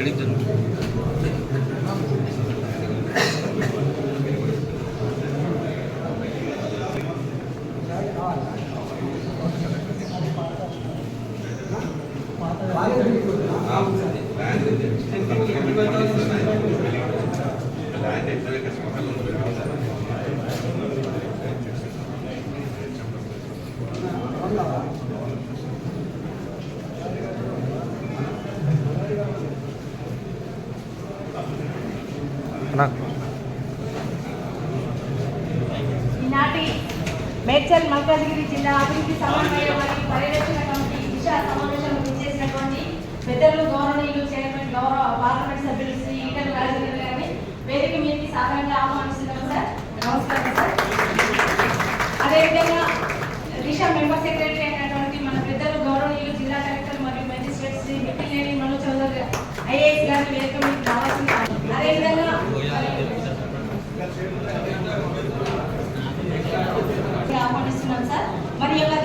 எழுதணும் Thank ఈనాటి మేడ్చల్ మల్కాజ్గిరి జిల్లా అభివృద్ధి సమన్వయ మరియు పర్యవేక్షణ కమిటీ దిశ సమావేశంలో చేసినటువంటి పెద్దలు గౌరవనీయులు చైర్మన్ గౌరవ పార్లమెంట్ సభ్యులు శ్రీ ఈటల రాజగిరి గారిని వేదిక మీదకి సాధారణంగా ఆహ్వానిస్తున్నాం సార్. నమస్కారం సార్. అదేవిధంగా దిశ మెంబర్ సెక్రటరీ అయినటువంటి మన పెద్దలు గౌరవనీయులు జిల్లా కలెక్టర్ మరియు మేజిస్ట్రేట్ శ్రీ మిట్టిలేని మనోజ్ చౌదరి ఐఏఎస్ గారిని వేదిక మీద మరి యొక్క